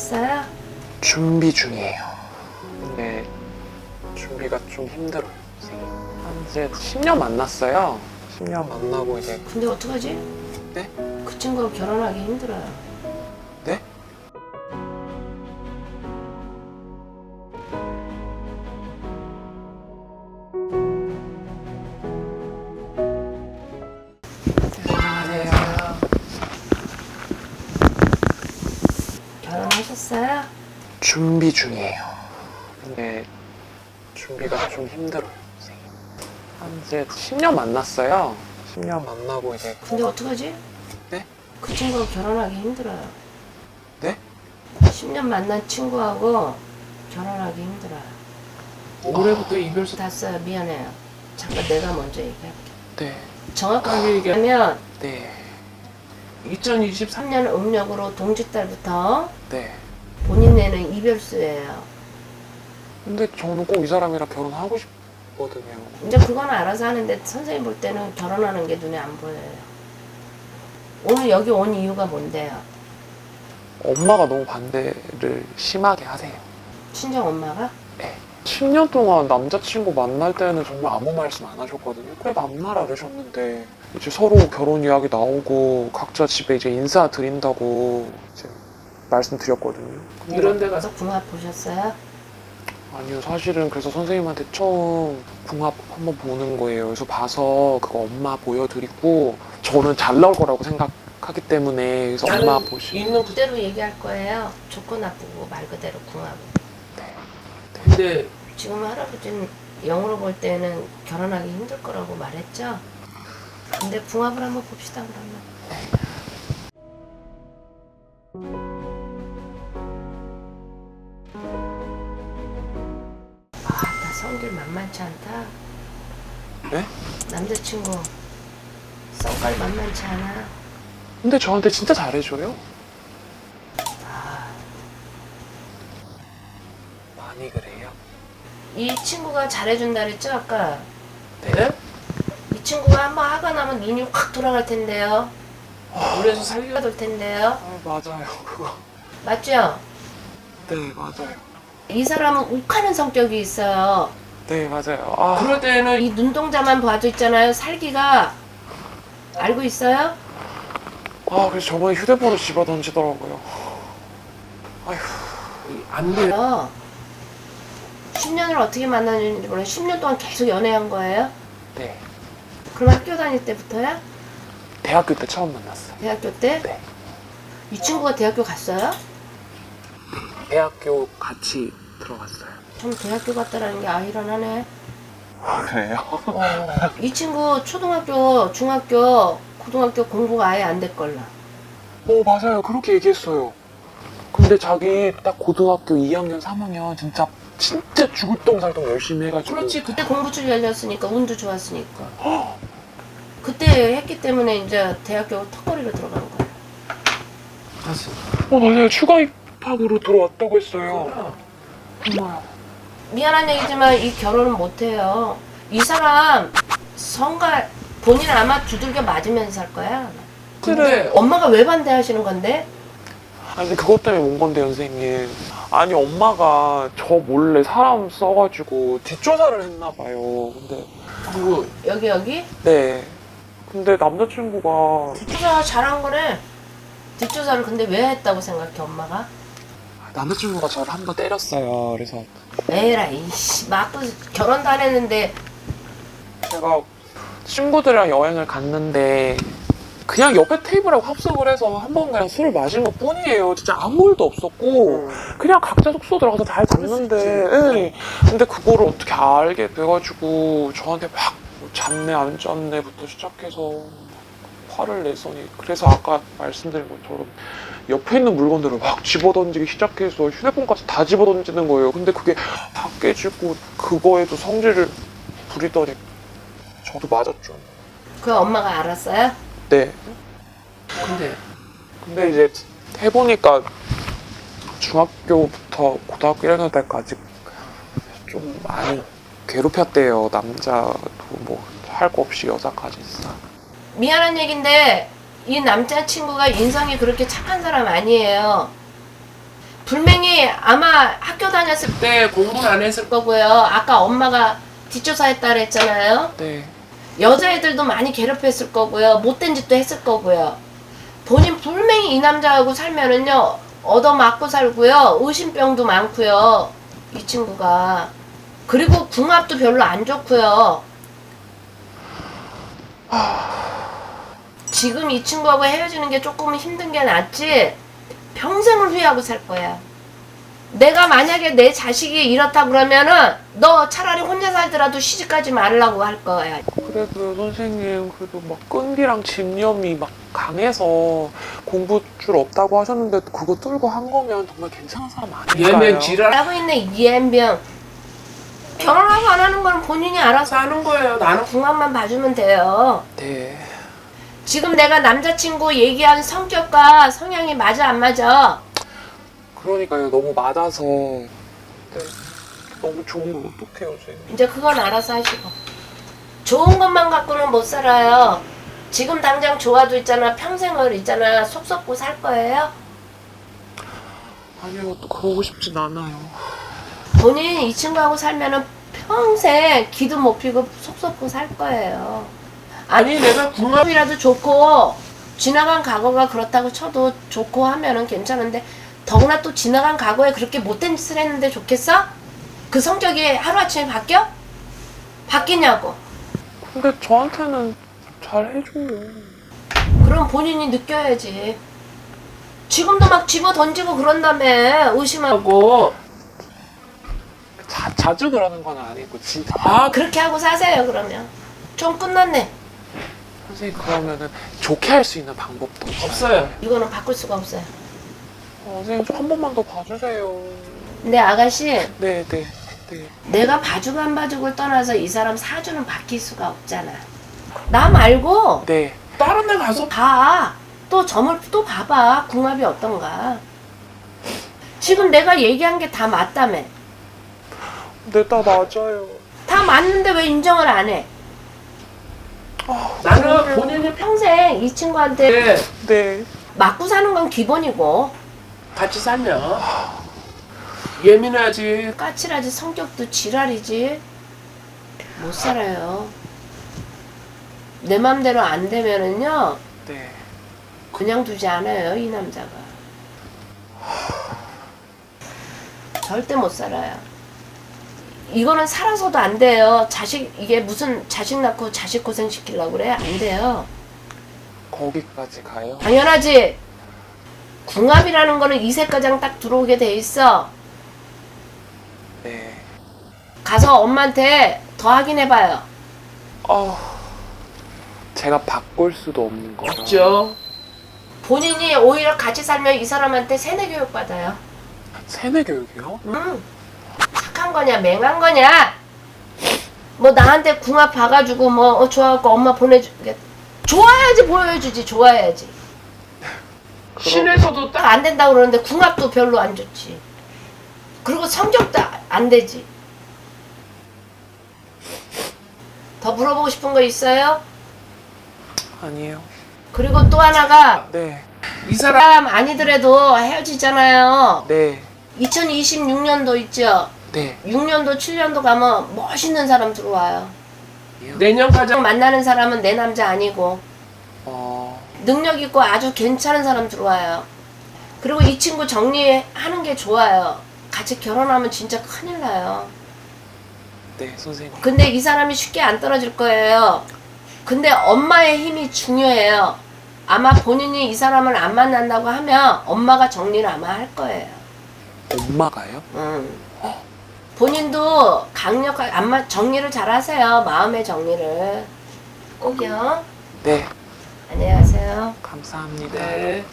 결혼하셨어요? 준비 중이에요. 근데 준비가 좀 힘들어요. 한 이제 10년 만났어요. 10년 만나고 이제 근데 어떡하지? 네? 그 친구가 결혼하기 힘들어요. 준비 중이에요. 근데 준비가 좀 힘들어요. 한 이제 10년 만났어요. 10년 만나고 이제 근데 어떡하지? 네? 그 친구가 결혼하기 힘들어요. 네? 10년 만난 친구하고 결혼하기 힘들어요. 올해부터 이별서 다 써요. 미안해요. 잠깐 내가 먼저 얘기할게. 네. 정확하게 얘기하면 네. 2023년 음력으로 동짓달부터 네. 본인네는 이별수예요. 근데 저는 꼭 이 사람이랑 결혼하고 싶거든요. 이제 그건 알아서 하는데 선생님 볼 때는 결혼하는 게 눈에 안 보여요. 오늘 여기 온 이유가 뭔데요? 엄마가 너무 반대를 심하게 하세요. 친정 엄마가? 네. 10년 동안 남자친구 만날 때는 정말 아무 말씀 안 하셨거든요. 그래 만나라 그러셨는데 이제 서로 결혼 이야기 나오고 각자 집에 이제 인사 드린다고 이제 말씀드렸거든요. 이런 데 가서 궁합 보셨어요? 아니요, 사실은 그래서 선생님한테 처음 궁합 한번 보는 거예요. 그래서 봐서 그거 엄마 보여드리고 저는 잘 나올 거라고 생각하기 때문에 그래서 엄마 보시. 있는 그대로 얘기할 거예요. 좋고 나쁘고 말 그대로 궁합. 근데 지금 할아버지는 영으로 볼 때는 결혼하기 힘들 거라고 말했죠? 근데 궁합을 한번 봅시다 그러면. 성질 만만치 않다. 네? 남자친구 성깔 만만치 않아. 근데 저한테 진짜 잘해줘요. 아, 많이 그래요. 이 친구가 잘해준다 그랬죠 아까? 네? 이 친구가 한번 화가 나면 눈이 확 돌아갈 텐데요. 살기가 화가 돌 텐데요. 아, 맞아요, 그거. 맞죠? 네, 맞아요. 이 사람은 욱하는 성격이 있어요. 네, 맞아요. 아, 그럴 때는 이 눈동자만 봐도 있잖아요. 살기가 알고 있어요? 아, 그래서 저번에 휴대폰을 집어 던지더라고요. 아휴, 안 돼. 요 10년을 어떻게 만났는지 몰라요. 10년 동안 계속 연애한 거예요? 네. 그럼 학교 다닐 때부터야? 대학교 때 처음 만났어요. 대학교 때? 네. 이 친구가 대학교 갔어요? 대학교 같이 들어갔어요. 참 대학교 갔다라는 게 아이러나네. 아, 그래요? 이 친구 초등학교, 중학교, 고등학교 공부가 아예 안 됐걸라. 어, 맞아요. 그렇게 얘기했어요. 근데 자기 딱 고등학교 2학년, 3학년 진짜 진짜 죽을 똥 살똥 열심히 해가지고 그렇지. 그 그때 공부줄 열렸으니까 운도 좋았으니까. 그때 했기 때문에 이제 대학교 턱걸이로 들어간 거야. 갔어. 어, 맞아요. 추가 입 학으로 들어왔다고 했어요. 정말. 미안한 얘기지만 이 결혼은 못 해요. 이 사람 성갈 본인 은 아마 두들겨 맞으면서 살 거야. 근데 엄마가 왜 반대하시는 건데? 아니, 근데 그것 때문에 온 건데, 선생님. 아니, 엄마가 저 몰래 사람 써가지고 뒷조사를 했나 봐요. 근데, 누구 여기 여기 네. 근데 남자친구가 뒷조사 잘한 거네. 뒷조사를 근데 왜 했다고 생각해 엄마가? 남자친구가 저를 한 번 때렸어요. 그래서 에라 이 씨 막또 결혼도 안 했는데 제가 친구들이랑 여행을 갔는데 그냥 옆에 테이블하고 합석을 해서 한 번 그냥 술을 마신 것 뿐이에요. 진짜 아무 일도 없었고 그냥 각자 숙소 들어가서 잘 잤는데 예. 근데 그거를 어떻게 알게 돼가지고 저한테 막뭐 잤네 안 잤네부터 시작해서 화를 내서니 그래서 아까 말씀드린 것처럼 옆에 있는 물건들을 막 집어던지기 시작해서 휴대폰까지 다 집어던지는 거예요. 근데 그게 다 깨지고 그거에도 성질을 부리더니 저도 맞았죠. 그 엄마가 알았어요? 네. 근데 근데 이제 해보니까 중학교부터 고등학교 1학년 때까지 좀 많이 괴롭혔대요. 남자도 뭐 할 거 없이 여자까지 있어. 미안한 얘긴데 이 남자친구가 인성이 그렇게 착한 사람 아니에요. 불맹이 아마 학교 다녔을 그때 공부는 안 했을 거. 거고요. 아까 엄마가 뒷조사했다 그랬잖아요. 네. 여자애들도 많이 괴롭혔을 거고요. 못된 짓도 했을 거고요. 본인 분명히 이 남자하고 살면은요, 얻어맞고 살고요. 의심병도 많고요. 이 친구가. 그리고 궁합도 별로 안 좋고요. 지금 이 친구하고 헤어지는 게 조금 힘든 게 낫지, 평생을 후회하고 살 거야. 내가 만약에 내 자식이 이렇다 그러면은 너 차라리 혼자 살더라도 시집가지 말라고 할 거야. 그래도 선생님 그래도 막 끈기랑 집념이 막 강해서 공부 줄 없다고 하셨는데 그거 뚫고 한 거면 정말 괜찮은 사람 아닐까요? 얘는 지랄 하고 있네 이엠병. 결혼하고 안 하는 건 본인이 알아서 하는 거예요. 나는 궁합만 봐주면 돼요. 네. 지금 내가 남자친구 얘기한 성격과 성향이 맞아 안 맞아? 그러니까요 너무 맞아서 네. 너무 좋은 거 어떡해요 쟤. 이제 그건 알아서 하시고. 좋은 것만 갖고는 못 살아요. 지금 당장 좋아도 있잖아. 평생을 있잖아. 속 썩고 살 거예요. 아니요 또 그러고 싶진 않아요. 본인 이 친구하고 살면은 평생 기도 못 피고 속 썩고 살 거예요. 아니 내가 궁합 이라도 좋고 지나간 과거가 그렇다고 쳐도 좋고 하면은 괜찮은데 더구나 또 지나간 과거에 그렇게 못된 짓을 했는데 좋겠어? 그 성격이 하루아침에 바뀌어? 바뀌냐고 근데 저한테는 잘 해줘요. 그럼 본인이 느껴야지 지금도 막 집어 던지고 그런다며 의심하고 하고 자, 자주 그러는 건 아니고 진짜. 아 그렇게 하고 사세요 그러면 좀 끝났네 선생님 그러면은 좋게 할 수 있는 방법도 없어요? 없어요. 이거는 바꿀 수가 없어요 어, 선생님 좀 한 번만 더 봐주세요. 근데 아가씨 네, 네, 네. 내가 봐주고 안 봐주고를 떠나서 이 사람 사주는 바뀔 수가 없잖아 나 말고 네. 다른 데 가서 봐. 또 점을 또 봐봐. 궁합이 어떤가. 지금 내가 얘기한 게 다 맞다며. 네, 다 맞아요. 다 맞는데 왜 인정을 안 해? 나는 본인이 평생 이 친구한테 때 네. 맞고 사는 건 기본이고 같이 살면 예민하지. 까칠하지 성격도 지랄이지. 못 살아요. 내 맘대로 안 되면은요 네. 그냥 두지 않아요 이 남자가. 절대 못 살아요. 이거는 살아서도 안 돼요. 자식 이게 무슨 자식 낳고 자식 고생 시키려고 그래? 안 돼요. 거기까지 가요? 당연하지. 궁합이라는 거는 이세가장 딱 들어오게 돼 있어. 네. 가서 엄마한테 더 확인해 봐요. 아, 제가 바꿀 수도 없는 거죠. 없죠. 본인이 오히려 같이 살면 이 사람한테 세뇌 교육 받아요. 세뇌 교육이요? 응. 거냐, 맹한 거냐? 뭐 나한테 궁합 봐가지고 뭐 어, 좋아갖고 엄마 보내주게. 좋아야지 보여주지, 좋아야지. 시내에서도 딱딱안 된다고 그러는데 궁합도 별로 안 좋지. 그리고 성격도 아- 안 되지. 더 물어보고 싶은 거 있어요? 아니에요. 그리고 또 하나가 네. 이 사람 사람 아니더라도 헤어지잖아요. 네. 2026년도 있죠. 네. 6년도, 7년도 가면 멋있는 사람 들어와요. 내년까지 만나는 사람은 내 남자 아니고 어, 능력 있고 아주 괜찮은 사람 들어와요. 그리고 이 친구 정리하는 게 좋아요. 같이 결혼하면 진짜 큰일 나요. 네, 선생님. 근데 이 사람이 쉽게 안 떨어질 거예요. 근데 엄마의 힘이 중요해요. 아마 본인이 이 사람을 안 만난다고 하면 엄마가 정리를 아마 할 거예요. 엄마가요? 음. 본인도 강력하게 안마 정리를 잘 하세요. 마음의 정리를. 꼭요. 네. 안녕하세요. 감사합니다. 네.